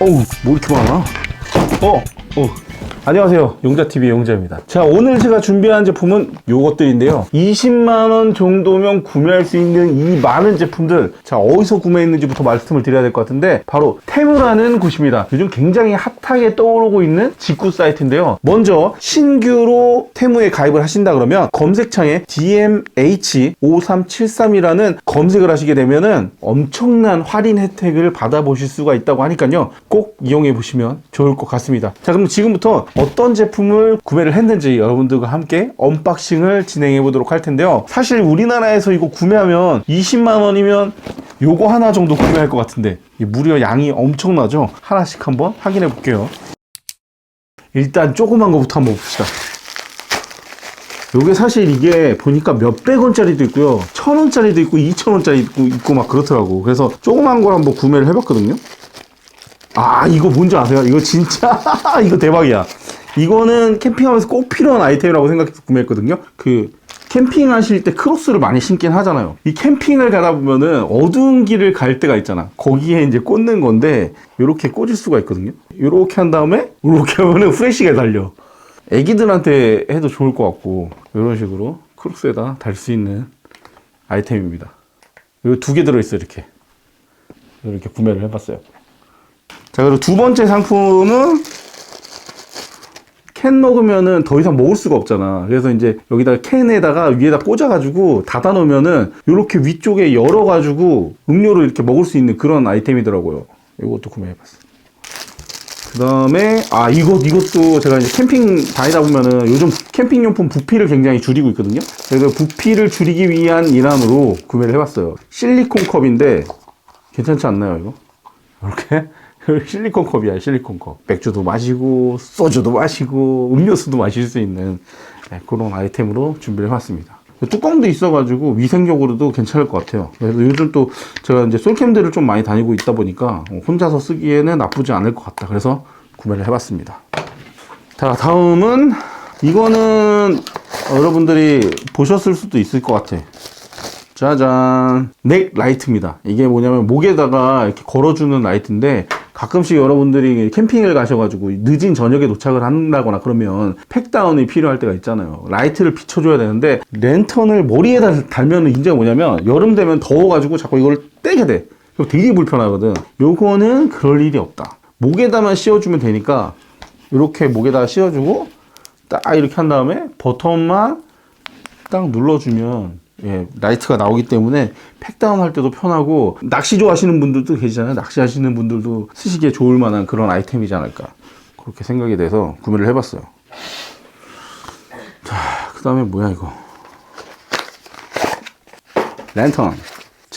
어우, 뭐 이렇게 많아? 어, 어. 안녕하세요. 용자TV의 용자입니다. 자, 오늘 제가 준비한 제품은 요것들인데요. 20만원 정도면 구매할 수 있는 이 많은 제품들. 자, 어디서 구매했는지부터 말씀을 드려야 될 것 같은데, 바로 테무라는 곳입니다. 요즘 굉장히 핫하게 떠오르고 있는 직구 사이트인데요. 먼저, 신규로 테무에 가입을 하신다 그러면, 검색창에 DMH5373이라는 검색을 하시게 되면은 엄청난 할인 혜택을 받아보실 수가 있다고 하니까요. 꼭 이용해 보시면 좋을 것 같습니다. 자, 그럼 지금부터 어떤 제품을 구매를 했는지 여러분들과 함께 언박싱을 진행해 보도록 할 텐데요. 사실 우리나라에서 이거 구매하면 20만 원이면 요거 하나 정도 구매할 것 같은데 이 무려 양이 엄청나죠? 하나씩 한번 확인해 볼게요. 일단 조그만 거부터 한번 봅시다. 요게 사실 이게 보니까 몇백 원짜리도 있고요. 천 원짜리도 있고, 이천 원짜리도 있고 막 그렇더라고. 그래서 조그만 걸 한번 구매를 해봤거든요. 아, 이거 뭔지 아세요? 이거 진짜, 이거 대박이야. 이거는 캠핑하면서 꼭 필요한 아이템이라고 생각해서 구매했거든요. 그, 캠핑 하실 때 크로스를 많이 신긴 하잖아요. 이 캠핑을 가다 보면은 어두운 길을 갈 때가 있잖아. 거기에 이제 꽂는 건데, 요렇게 꽂을 수가 있거든요. 요렇게 한 다음에, 요렇게 하면은 후레쉬가 달려. 애기들한테 해도 좋을 것 같고, 이런 식으로 크로스에다 달 수 있는 아이템입니다. 이거 두 개 들어있어요, 이렇게. 이렇게 구매를 해봤어요. 자, 그리고 두 번째 상품은 캔 먹으면은 더 이상 먹을 수가 없잖아. 그래서 이제 여기다가 캔에다가 위에다 꽂아가지고 닫아 놓으면은 이렇게 위쪽에 열어가지고 음료를 이렇게 먹을 수 있는 그런 아이템이더라고요. 이것도 구매해봤어. 그 다음에, 아, 이것, 이것도 제가 이제 캠핑 다니다 보면은 요즘 캠핑용품 부피를 굉장히 줄이고 있거든요. 그래서 부피를 줄이기 위한 일환으로 구매를 해봤어요. 실리콘 컵인데, 괜찮지 않나요, 이거? 이렇게? 실리콘 컵이야, 실리콘 컵. 맥주도 마시고, 소주도 마시고, 음료수도 마실 수 있는 네, 그런 아이템으로 준비를 해봤습니다. 뚜껑도 있어가지고 위생적으로도 괜찮을 것 같아요. 그래서 요즘 또 제가 이제 솔캠들을 좀 많이 다니고 있다 보니까 혼자서 쓰기에는 나쁘지 않을 것 같다. 그래서 구매를 해봤습니다. 자, 다음은 이거는 여러분들이 보셨을 수도 있을 것 같아. 짜잔. 넥 라이트입니다. 이게 뭐냐면 목에다가 이렇게 걸어주는 라이트인데 가끔씩 여러분들이 캠핑을 가셔가지고 늦은 저녁에 도착을 한다거나 그러면 팩다운이 필요할 때가 있잖아요. 라이트를 비춰줘야 되는데 랜턴을 머리에다 달면 문제가 뭐냐면 여름 되면 더워가지고 자꾸 이걸 떼게 돼. 그럼 되게 불편하거든. 요거는 그럴 일이 없다. 목에다만 씌워주면 되니까 이렇게 목에다 씌워주고 딱 이렇게 한 다음에 버튼만 딱 눌러주면 예, 라이트가 나오기 때문에 팩다운 할 때도 편하고 낚시 좋아하시는 분들도 계시잖아요. 낚시하시는 분들도 쓰시기에 좋을 만한 그런 아이템이지 않을까 그렇게 생각이 돼서 구매를 해봤어요. 자, 그 다음에 뭐야 이거? 랜턴.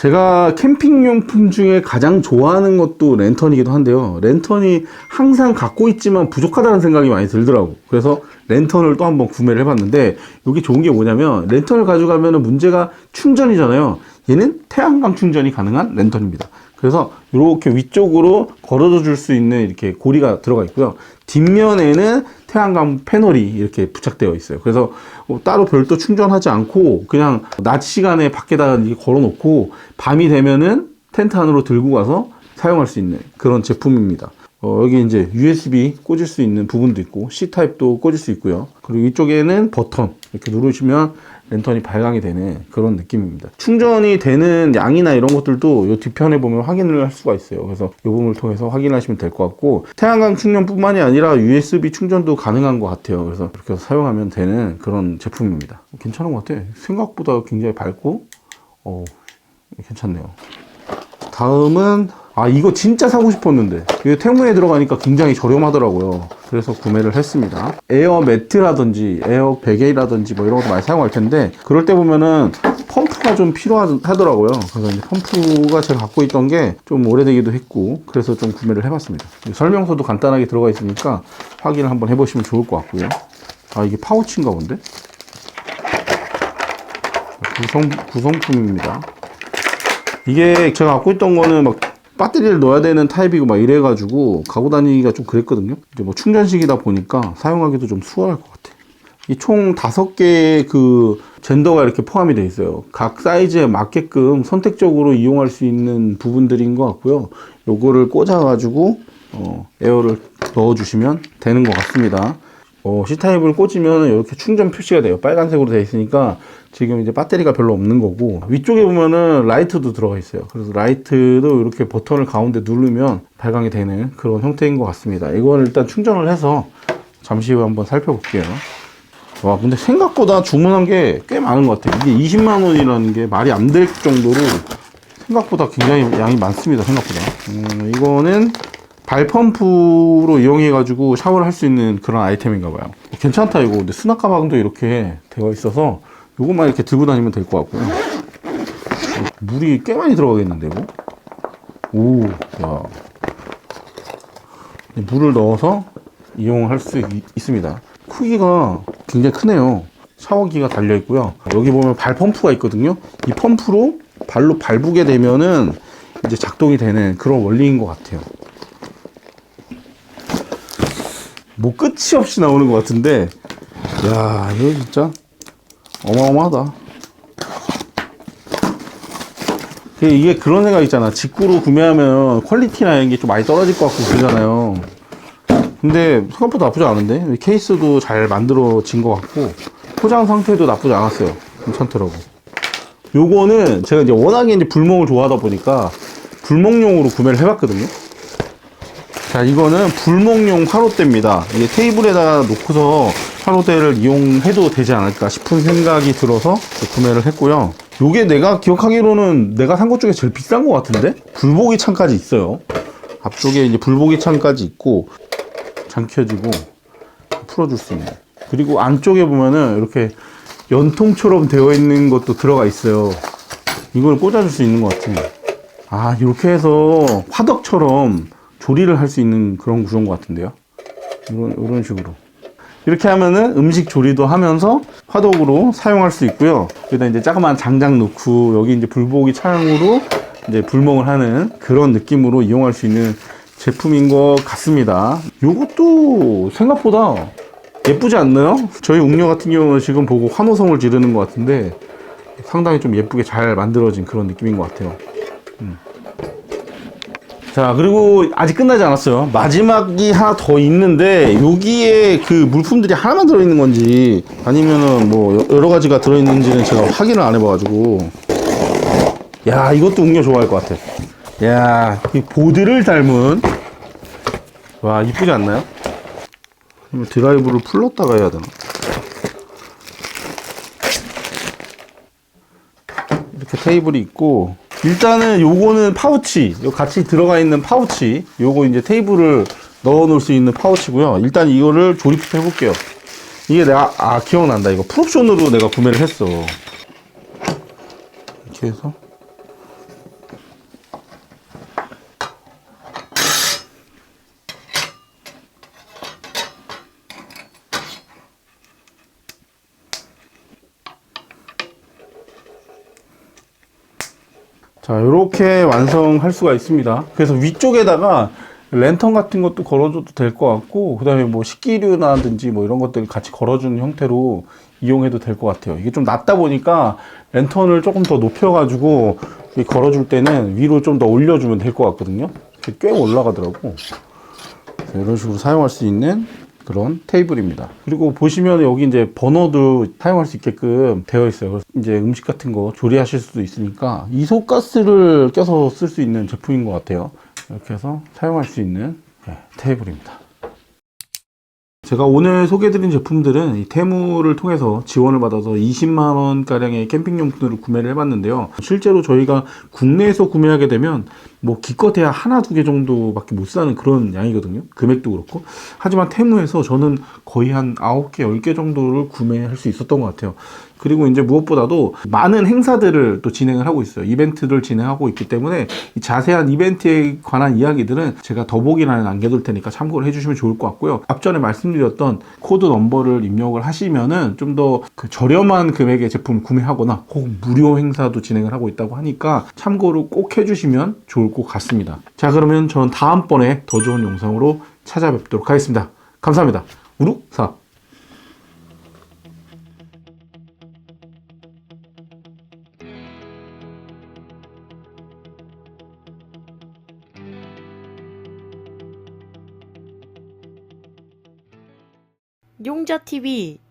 제가 캠핑용품 중에 가장 좋아하는 것도 랜턴이기도 한데요. 랜턴이 항상 갖고 있지만 부족하다는 생각이 많이 들더라고. 그래서 랜턴을 또 한번 구매를 해봤는데, 여기 좋은 게 뭐냐면, 랜턴을 가져가면 문제가 충전이잖아요. 얘는 태양광 충전이 가능한 랜턴입니다. 그래서 이렇게 위쪽으로 걸어줘 줄수 있는 이렇게 고리가 들어가 있고요. 뒷면에는 태양광 패널이 이렇게 부착되어 있어요. 그래서 뭐 따로 별도 충전하지 않고 그냥 낮 시간에 밖에다 이렇게 걸어 놓고 밤이 되면은 텐트 안으로 들고 가서 사용할 수 있는 그런 제품입니다. 어, 여기 이제 USB 꽂을 수 있는 부분도 있고 C타입도 꽂을 수 있고요. 그리고 이쪽에는 버튼 이렇게 누르시면 랜턴이 발광이 되는 그런 느낌입니다. 충전이 되는 양이나 이런 것들도 이 뒤편에 보면 확인을 할 수가 있어요. 그래서 이 부분을 통해서 확인하시면 될 것 같고 태양광 충전뿐만이 아니라 USB 충전도 가능한 것 같아요. 그래서 이렇게 사용하면 되는 그런 제품입니다. 괜찮은 것 같아. 생각보다 굉장히 밝고 어, 괜찮네요. 다음은 아 이거 진짜 사고 싶었는데. 이거 테무에 들어가니까 굉장히 저렴하더라고요. 그래서 구매를 했습니다. 에어 매트라든지 에어 베개라든지 뭐 이런 것도 많이 사용할 텐데 그럴 때 보면은 펌프가 좀 필요하더라고요. 그래서 펌프가 제가 갖고 있던 게 좀 오래되기도 했고 그래서 좀 구매를 해봤습니다. 설명서도 간단하게 들어가 있으니까 확인을 한번 해보시면 좋을 것 같고요. 아 이게 파우치인가 본데? 구성, 구성품입니다. 이게 제가 갖고 있던 거는 막 배터리를 넣어야 되는 타입이고 막 이래가지고 가고 다니기가 좀 그랬거든요. 이제 뭐 충전식이다 보니까 사용하기도 좀 수월할 것 같아. 이총 다섯 개의 그 젠더가 이렇게 포함이 되어 있어요. 각 사이즈에 맞게끔 선택적으로 이용할 수 있는 부분들인 것 같고요. 요거를 꽂아가지고 어, 에어를 넣어주시면 되는 것 같습니다. 어, C타입을 꽂으면 이렇게 충전 표시가 돼요. 빨간색으로 되어 있으니까 지금 이제 배터리가 별로 없는 거고 위쪽에 보면은 라이트도 들어가 있어요. 그래서 라이트도 이렇게 버튼을 가운데 누르면 발광이 되는 그런 형태인 것 같습니다. 이거는 일단 충전을 해서 잠시 후에 한번 살펴볼게요. 와 근데 생각보다 주문한 게 꽤 많은 것 같아요. 이게 20만 원이라는 게 말이 안 될 정도로 생각보다 굉장히 양이 많습니다. 생각보다. 음, 이거는 발펌프로 이용해가지고 샤워를 할 수 있는 그런 아이템인가 봐요. 어, 괜찮다 이거. 근데 수납 가방도 이렇게 되어 있어서 이것만 이렇게 들고 다니면 될 것 같고요. 어, 물이 꽤 많이 들어가겠는데 이거? 오, 야. 물을 넣어서 이용할 수 있, 있습니다. 크기가 굉장히 크네요. 샤워기가 달려 있고요. 여기 보면 발 펌프가 있거든요. 이 펌프로 발로 밟게 되면은 이제 작동이 되는 그런 원리인 것 같아요. 뭐 끝이 없이 나오는 것 같은데, 야 이거 진짜 어마어마하다. 그 이게 그런 생각 있잖아. 직구로 구매하면 퀄리티나 이런 게 좀 많이 떨어질 것 같고 그러잖아요. 근데 생각보다 나쁘지 않은데 케이스도 잘 만들어진 것 같고 포장 상태도 나쁘지 않았어요. 괜찮더라고. 요거는 제가 이제 워낙에 이제 불멍을 좋아하다 보니까 불멍용으로 구매를 해봤거든요. 자, 이거는 불멍용 화로대입니다. 이게 테이블에다가 놓고서 화로대를 이용해도 되지 않을까 싶은 생각이 들어서 구매를 했고요. 요게 내가 기억하기로는 내가 산 것 중에 제일 비싼 것 같은데? 불보기 창까지 있어요. 앞쪽에 이제 불보기 창까지 있고, 잠 켜지고, 풀어줄 수 있는. 그리고 안쪽에 보면은 이렇게 연통처럼 되어 있는 것도 들어가 있어요. 이걸 꽂아줄 수 있는 것 같아요. 아, 이렇게 해서 화덕처럼 조리를 할 수 있는 그런 구조인 것 같은데요. 이런, 이런 식으로. 이렇게 하면은 음식 조리도 하면서 화덕으로 사용할 수 있고요. 여기다 이제 자그마한 장작 넣고 여기 이제 불보기 창으로 이제 불멍을 하는 그런 느낌으로 이용할 수 있는 제품인 것 같습니다. 이것도 생각보다 예쁘지 않나요? 저희 웅녀 같은 경우는 지금 보고 환호성을 지르는 것 같은데 상당히 좀 예쁘게 잘 만들어진 그런 느낌인 것 같아요. 음. 자 그리고 아직 끝나지 않았어요 마지막이 하나 더 있는데 여기에 그 물품들이 하나만 들어있는 건지 아니면은 뭐 여- 여러 가지가 들어있는지는 제가 확인을 안 해봐가지고 야 이것도 웅녀 좋아할 것 같아 야이 보드를 닮은 와 이쁘지 않나요? 드라이브를 풀렀다가 해야 되나? 이렇게 테이블이 있고 일단은 요거는 파우치 요 같이 들어가 있는 파우치 요거 이제 테이블을 넣어 놓을 수 있는 파우치고요. 일단 이거를 조립해 볼게요. 이게 내가 아 기억난다. 이거 풀옵션으로 내가 구매를 했어. 이렇게 해서 자, 이렇게 완성할 수가 있습니다. 그래서 위쪽에다가 랜턴 같은 것도 걸어줘도 될 것 같고, 그 다음에 뭐 식기류라든지 뭐 이런 것들 같이 걸어주는 형태로 이용해도 될 것 같아요. 이게 좀 낮다 보니까 랜턴을 조금 더 높여 가지고 이 걸어줄 때는 위로 좀 더 올려주면 될 것 같거든요. 꽤 올라가더라고. 이런 식으로 사용할 수 있는 그런 테이블입니다. 그리고 보시면 여기 이제 버너도 사용할 수 있게끔 되어 있어요. 그래서 이제 음식 같은 거 조리하실 수도 있으니까 이소가스를 껴서 쓸 수 있는 제품인 것 같아요. 이렇게 해서 사용할 수 있는 네, 테이블입니다. 제가 오늘 소개해드린 제품들은 이 테무를 통해서 지원을 받아서 20만원 가량의 캠핑용품들을 구매를 해봤는데요. 실제로 저희가 국내에서 구매하게 되면 뭐 기껏해야 하나 두 개 정도밖에 못 사는 그런 양이거든요. 금액도 그렇고. 하지만 테무에서 저는 거의 한 9개, 10개 정도를 구매할 수 있었던 것 같아요. 그리고 이제 무엇보다도 많은 행사들을 또 진행을 하고 있어요. 이벤트를 진행하고 있기 때문에 이 자세한 이벤트에 관한 이야기들은 제가 더보기란에 남겨둘 테니까 참고를 해주시면 좋을 것 같고요. 앞전에 말씀드렸던 코드 넘버를 입력을 하시면은 좀 더 그 저렴한 금액의 제품 구매하거나 혹은 무료 행사도 진행을 하고 있다고 하니까 참고로 꼭 해주시면 좋을 것 같습니다. 자, 그러면 전 다음번에 더 좋은 영상으로 찾아뵙도록 하겠습니다. 감사합니다. 우루사 용자 TV